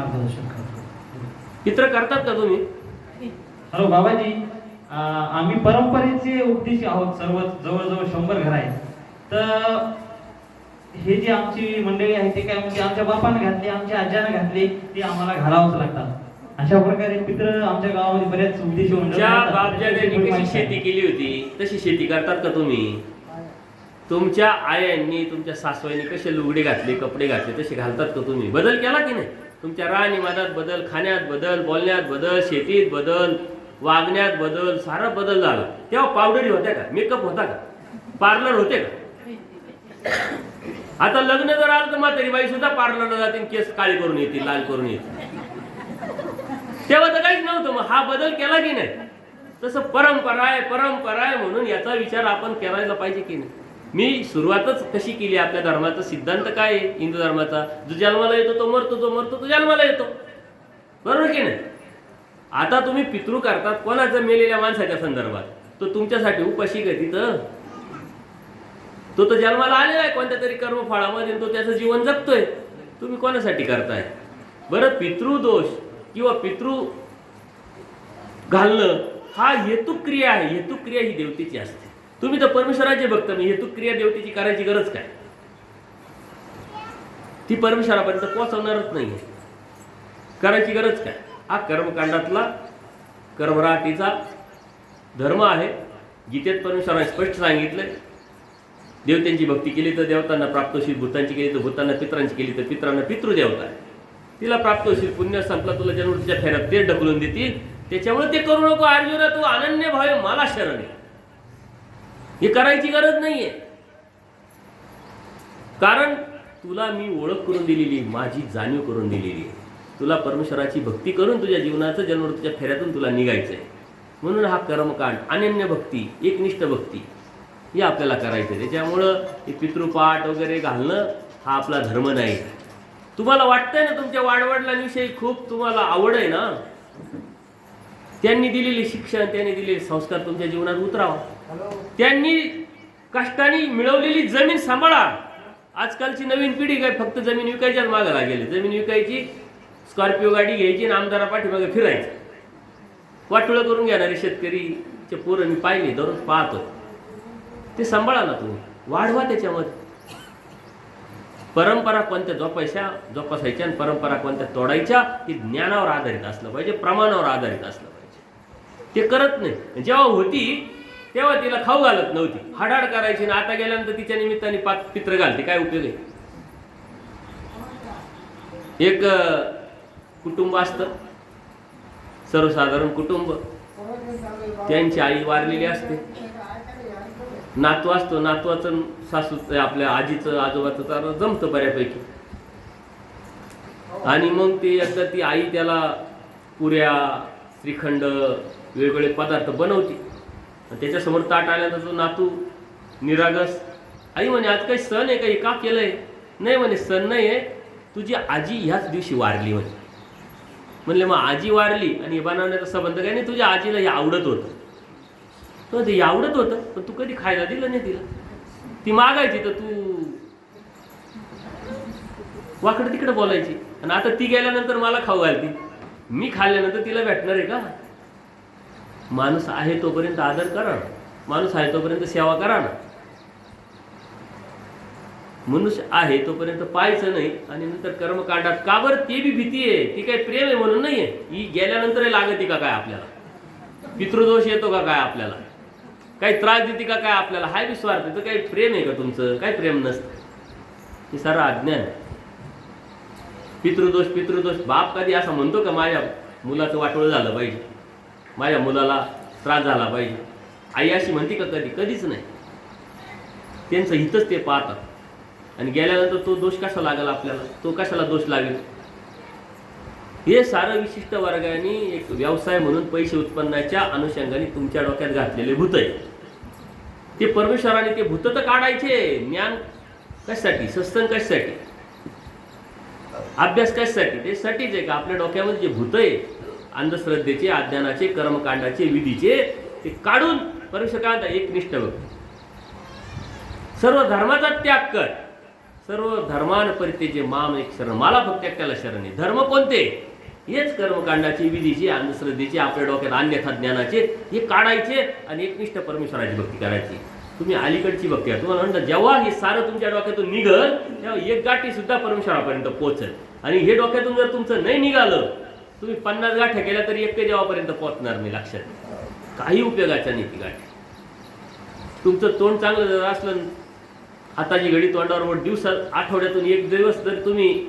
मार्गदर्शन करतो चित्र करतात का तुम्ही? हॅलो बाबाजी. आम्ही परंपरेचे उपदेशी आहोत सर्व जवळजवळ शंभर घर आहेत. तर हे जे आमची मंडळी आहे ते काय म्हणजे आमच्या बापाने घातले आमच्या आज्याने घातले ते आम्हाला घालावंच लागतात. अशा प्रकारे पित्र आमच्या गावामध्ये बऱ्याच उपदेशी मंडळी शेती केली होती तशी शेती करतात का तुम्ही? तुमच्या आयांनी तुमच्या सासवाईनी कसे लुगडे घातले कपडे घातले तसे घालतात का तुम्ही? बदल केला की नाही? तुमच्या राहणीमानात बदल खाण्यात बदल बोलण्यात बदल शेतीत बदल वागण्यात बदल सारा बदल झाला. तेव्हा पावडरी होत्या का? मेकअप होता का? पार्लर होते का? आता लग्न जर आलं तर म्हातारी बाई सुद्धा पार्लरला जाते आणि केस काळी करून येतील लाल करून येते. तेव्हा तर काहीच नव्हतं. मग हा बदल केला की नाही? तसं परंपरा आहे परंपरा आहे म्हणून याचा विचार आपण करायला पाहिजे की नाही? मी सुरुवातच कशी केली आपल्या धर्माचा सिद्धांत काय आहे हिंदू धर्माचा? जो जन्माला येतो तो मरतो जो मरतो तो जन्माला येतो. बरोबर की नाही? आता तुम्ही पितृ करतात कोणाचं मेलेल्या माणसाच्या संदर्भात? तो तुमच्यासाठी उपाशी का तिथं तो तर जन्माला आलेला आहे कोणत्या तरी कर्मफळामध्ये तो त्याचं जीवन जगतोय. तुम्ही कोणासाठी करताय? बरं पितृदोष किंवा पितृ घालणं हा हेतुक्रिया आहे. हेतुक्रिया ही देवतेची असते. तुम्ही तर परमेश्वराचे भक्त मी हेतुक्रिया देवतेची करायची गरज काय? ती परमेश्वरापर्यंत पोहोचवणारच नाही. करायची गरज काय? हा कर्मकांडातला कर्मराटीचा धर्म आहे गीतेत परमेश्वराने स्पष्ट सांगितलंय देवतांची भक्ती केली तर देवतांना प्राप्त होशील भूतांची केली तर भूतांना पित्रांची केली तर पित्रांना पितृदेवता आहे. तिला प्राप्त होशील पुण्य संपला तुला जन्म फेऱ्यात ते ढकलून देतील. त्याच्यामुळे ते करू नको अर्जुना तू अनन्य भावे मला शरण आहे हे करायची गरज नाहीये. कारण तुला मी ओळख करून दिलेली माझी जाणीव करून दिलेली आहे. तुला परमेश्वराची भक्ती करून तुझ्या जीवनाचं जन्म तुझ्या फेऱ्यातून तुला निघायचं आहे म्हणून हा कर्मकांड अनन्य भक्ती एकनिष्ठ भक्ती हे आपल्याला करायचं आहे त्याच्यामुळं हे पितृपाठ वगैरे घालणं हा आपला धर्म नाही. तुम्हाला वाटतंय ना तुमच्या वाडवडिलांविषयी खूप तुम्हाला आवड आहे ना? त्यांनी दिलेले शिक्षण त्यांनी दिलेले संस्कार तुमच्या जीवनात उतरावा. त्यांनी कष्टाने मिळवलेली जमीन सांभाळा. आजकालची नवीन पिढी काय फक्त जमीन विकायच्याच मागं लागेल. जमीन विकायची स्कॉर्पिओ गाडी घ्यायची आणि आमदारा पाठीमागे फिरायचं. वाटोळं करून घेणारे शेतकरीचे पोरं मी पाहिले दररोज पाहतो ते सांभाळा ना तुम्ही. वाढवा त्याच्यामध्ये परंपरा कोणत्या जोपायच्या? जोपासायच्या आणि परंपरा कोणत्या तोडायच्या? ही ज्ञानावर आधारित असलं पाहिजे प्रमाणावर आधारित असलं ते करत नाही. जेव्हा होती तेव्हा तिला खाऊ घालत नव्हती. हाडाड करायची ना आता गेल्यानंतर तिच्या निमित्ताने पाच पित्र घालते. काय उपयोग आहे? एक कुटुंब असतं. सर्वसाधारण कुटुंब. त्यांची आई वारलेली असते. नातू असतो. नातवाचं सासू आपल्या आजीचं आजोबाचं तर जमतं बऱ्यापैकी. आणि मग ते एकदा ती आई त्याला पुऱ्या श्रीखंड वेगवेगळे पदार्थ बनवते. आणि त्याच्यासमोर ताट आल्यानंतर तो नातू निरागस आई म्हणे आज काही सण आहे का? हे का केलंय? नाही म्हणे सण नाही आहे तुझी आजी ह्याच दिवशी वारली म्हणे. म्हणले मग आजी वारली आणि हे बनवण्याचा संबंध काय? नाही तुझ्या आजीला हे आवडत होतं. तर ते आवडत होतं पण तू कधी खायला दिलं नाही तिला. ती मागायची तर तू वाकडं तिकडं बोलायची. आणि आता ती गेल्यानंतर मला खाऊ घालती. मी खाल्ल्यानंतर तिला भेटणार आहे का? माणूस आहे तोपर्यंत आदर करा. ना माणूस आहे तोपर्यंत सेवा करा ना. मनुष्य आहे तोपर्यंत पाहायचं नाही आणि नंतर कर्मकांडात का बरं? ते बी भीती आहे. ती काही प्रेम आहे म्हणून नाही आहे ही गेल्यानंतर लागते का काय आपल्याला? पितृदोष येतो का काय आपल्याला? काही त्रास देते का काय आपल्याला? हाय विश्वास तर काही प्रेम आहे का तुमचं? काही प्रेम नसतं. हे सारं अज्ञान आहे. पितृदोष पितृदोष. बाप कधी असं म्हणतो का माझ्या मुलाचं वाटोळं झालं पाहिजे. माझ्या मुलाला त्रास झाला पाहिजे. आई अशी म्हणते का कधी? कधीच नाही. त्यांचं हितच ते पाहतात. आणि गेल्यानंतर तो दोष कसा लागेल आपल्याला? तो कशाला दोष लागेल? हे सारं विशिष्ट वर्गाने एक व्यवसाय म्हणून पैसे उत्पन्नाच्या अनुषंगाने तुमच्या डोक्यात घातलेले भूत आहे. ते परमेश्वराने ते भूत तर काढायचे. ज्ञान कशासाठी? सत्संग कशासाठी? अभ्यास कशासाठी? ते साठीच आहे का? आपल्या डोक्यामध्ये जे भूत आहे अंधश्रद्धेचे अज्ञानाचे कर्मकांडाचे विधीचे ते काढून परमेश्वर काय एक एकनिष्ठ भक्ती सर्व धर्माचा त्याग कर. सर्व धर्मान परितेचे माम एक शरण. मला फक्त एकट्याला शरण आहे. धर्म कोणते? हेच कर्मकांडाचे विधीचे अंधश्रद्धेचे आपल्या डोक्यात अन्यथा ज्ञानाचे हे काढायचे आणि एकनिष्ठ परमेश्वराची भक्ती करायची. तुम्ही अलीकडची भक्ती आहे तुम्हाला म्हणतात जेव्हा हे सारं तुमच्या डोक्यातून निघल तेव्हा एक गाठी सुद्धा परमेश्वरापर्यंत पोचल आणि हे डोक्यातून जर तुमचं नाही निघालं तुम्ही पन्नास गाठ्या केल्या तरी एक देवापर्यंत पोहोचणार नाही लक्षात. काही उपयोगाच्या नाही ती गाठी. तुमचं तोंड चांगलं जर असलं हाताची घडी तोंडावर बोट दिवसात आठवड्यातून एक दिवस जर तुम्ही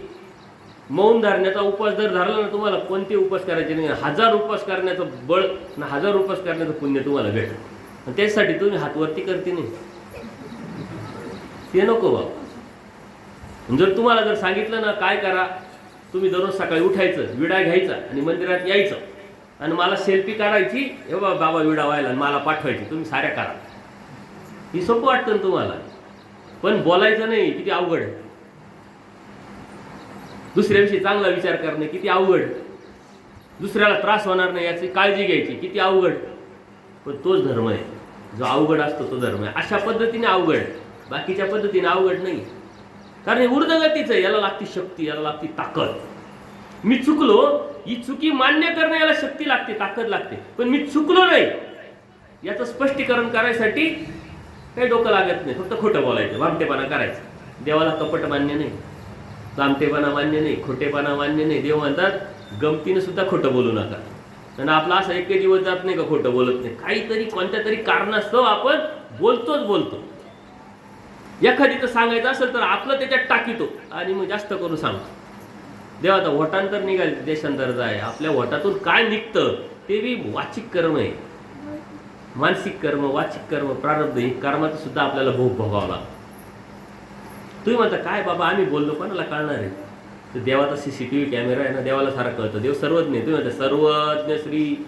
मौन धरण्याचा उपवास जर धरला ना तुम्हाला कोणते उपवास करायचे नाही. हजार उपवास करण्याचं बळ ना हजार उपवास करण्याचं पुण्य तुम्हाला भेटेल. त्याच्यासाठी तुम्ही हातवरती करते नाही. ते नको बाबा. जर तुम्हाला जर सांगितलं ना काय करा? तुम्ही दररोज सकाळी उठायचं विडा घ्यायचा आणि मंदिरात यायचं. आणि मला सेल्फी काढायची हे बाबा बाबा विडा व्हायला आणि मला पाठवायची तुम्ही साऱ्या करा. ही सोपं वाटतं ना तुम्हाला. पण बोलायचं नाही किती अवघड दुसऱ्याविषयी चांगला विचार करणे किती अवघड. दुसऱ्याला त्रास होणार नाही याची काळजी घ्यायची किती अवघड. पण तोच धर्म आहे. जो अवघड असतो तो धर्म आहे. अशा पद्धतीने अवघड. बाकीच्या पद्धतीने अवघड नाही. कारण हे ऊर्धगतीचं आहे याला लागती शक्ती याला लागती ताकद. मी चुकलो ही चुकी मान्य करणं याला शक्ती लागते ताकद लागते. पण मी चुकलो नाही याचं स्पष्टीकरण करायसाठी काही डोकं लागत नाही फक्त खोटं बोलायचं भामटेपणा करायचं. देवाला कपट मान्य नाही जामतेपणा मान्य नाही खोटेपणा मान्य नाही. देव म्हणतात गमतीनं सुद्धा खोटं बोलू नका. आणि आपला असं एक दिवस जात नाही का खोटं बोलत नाही. काहीतरी कोणत्या तरी कारणास्तव आपण बोलतोच बोलतो. एखादीचं सांगायचं असेल तर आपलं त्याच्यात टाकीतो आणि मग जास्त करून सांगतो. देवा आता वटांतर निघाल देशांतरच आहे आपल्या वटातून काय निघतं ते बी वाचिक कर्म आहे. मानसिक कर्म वाचिक कर्म प्रारब्ध हे कर्माचं सुद्धा आपल्याला भोग भोगावं लागतं. तुम्ही म्हणता काय बाबा आम्ही बोललो कोणाला कळणार आहे? तर देवाचा C C T V camera आहे ना देवाला सारा कळतं. देव सर्वज्ञ तुम्ही म्हणता सर्वज्ञ श्री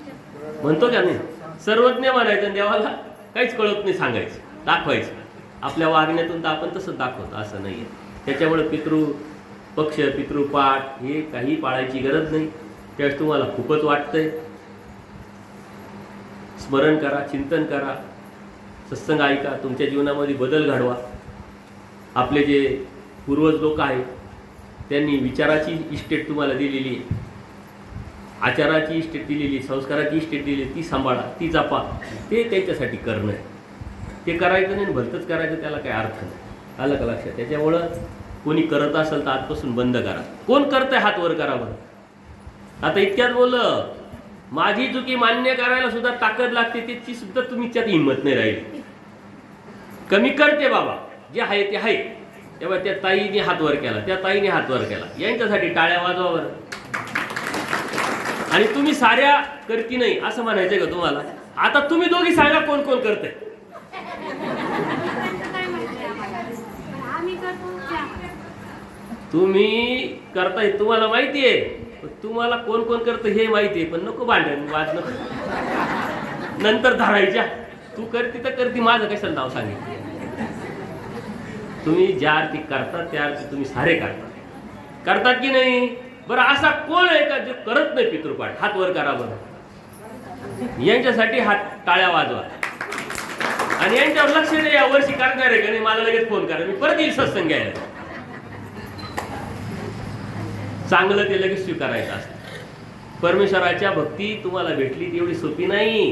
म्हणतो का नाही? सर्वज्ञ म्हणायचं आणि देवाला काहीच कळत नाही सांगायचं दाखवायचं. आपल्या वागण्यातून तर आपण तसंच दाखवतो असं नाही आहे त्याच्यामुळे पितृ पक्ष पितृपाठ हे काही पाळायची गरज नाही. त्यावेळेस तुम्हाला खूपच वाटतंय. स्मरण करा चिंतन करा. सत्संग ऐका तुमच्या जीवनामध्ये बदल घडवा. आपले जे पूर्वज लोक आहेत त्यांनी विचाराची इस्टेट तुम्हाला दिलेली आहे. आचाराची इस्टेट दिलेली संस्काराची इस्टेट दिलेली ती सांभाळा ती जपा. ते त्यांच्यासाठी करणं आहे. ते करायचं नाही आणि भलतंच करायचं त्याला काही अर्थ नाही. आलं का लक्षात? त्याच्यामुळं कोणी करत असेल तर आजपासून बंद करा. कोण करतंय हात वर करा बरं? आता इतक्यात बोललं माझी चुकी मान्य करायला सुद्धा ताकद लागते त्याची सुद्धा तुमच्यात हिंमत नाही राहिली. कमी करते बाबा जे आहे ते आहे. तेव्हा त्या ताईने हात वर केला त्या ताईने हात वर केला. यांच्यासाठी टाळ्या वाजवा बरं. आणि तुम्ही साऱ्या करती नाही असं म्हणायचं का तुम्हाला? आता तुम्ही दोघी सांगा कोण कोण करते काय माहिती आम्हाला पण आम्ही करतो ते आम्हाला. तुम्ही करताय तुम्हाला माहिती आहे. पण तुम्हाला कोण कोण करतं हे माहिती आहे. पण नको भांडण वाद नको. नंतर धरायच्या. तू करती तर करती माझं कशाला नाव सांगितलं? तुम्ही ज्या आरती करता त्या आरती तुम्ही सारे करता. करतात की नाही? बरं असा कोण आहे का जे करत नाही पितृपाठ? हात वर करा बरं. यांच्यासाठी हात टाळ्या वाजवा. आणि यांच्यावर लक्ष द्या या वर्षी करणार आहे का नाही मला लगेच फोन करा. मी परत येईल सत्संग घ्यायला. चांगलं ते लगेच स्वीकारायचं असतं. परमेश्वराच्या भक्ती तुम्हाला भेटली ती एवढी सोपी नाही.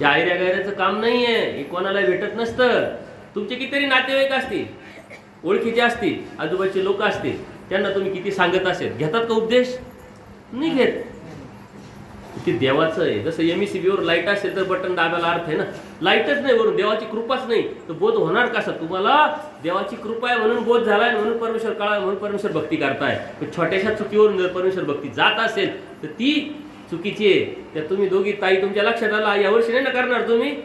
या आयऱ्या गायऱ्याचं काम नाहीये. हे कोणाला भेटत नसतं. तुमचे कितीतरी नातेवाईक असतील ओळखीचे असतील आजूबाजूचे लोक असतील त्यांना तुम्ही किती सांगत असेल घेतात का उपदेश? नाही घेत. ते देवाचं आहे. जसं एम सी बीवर लाइट असेल तर बटन दाबायला अर्थ आहे ना. लाईटच नाही वरून देवाची कृपाच नाही. तर बोध होणार कसा तुम्हाला देवाची कृपा आहे म्हणून बोध झालाय म्हणून परमेश्वर कळा म्हणून परमेश्वर भक्ती करताय. पण छोट्याशा चुकीवरून जर परमेश्वर भक्ती जात असेल तर ती चुकीची आहे. त्या तुम्ही दोघी ताई तुमच्या लक्षात आला? यावर्षी नाही ना करणार तुम्ही? आहे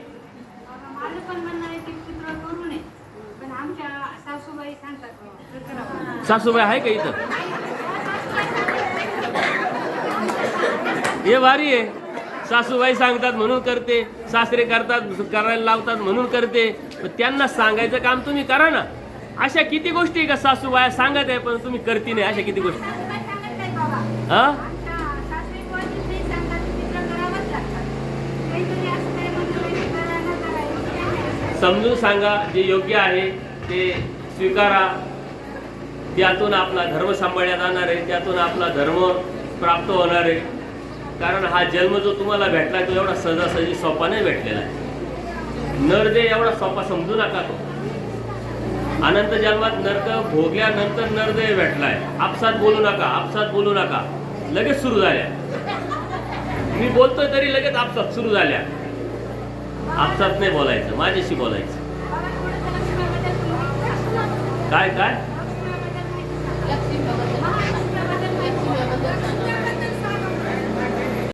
"हे करा." सासूबाई आहे का इथं? हे भारी आहे. सासूबाई सांगतात म्हणून करते सासरे करतात करायला लावतात म्हणून करते. त्यांना सांगायचं काम तुम्ही करा ना. अशा किती गोष्टी का सासूबाया सांगत आहे पण तुम्ही करती नाही अशा किती गोष्टी? हा? समजून सांगा जे योग्य आहे ते स्वीकारा. त्यातून आपला धर्म सांभाळण्यात जाणार आहे त्यातून आपला धर्म प्राप्त होणार आहे. कारण हा जन्म जो तुम्हाला भेटला तो एवढा सहजासहजी सोपा नाही भेटलेला आहे. नरदे एवढा सोपा समजू नका तो. अनंत जन्मात नरक भोगल्यानंतर नरदेय भेटलाय. आपसात बोलू नका आपसात बोलू नका. लगेच सुरू झाल्या. मी बोलतोय तरी लगेच आपसात सुरू झाल्या. आपसात नाही बोलायचं माझ्याशी बोलायचं. काय काय?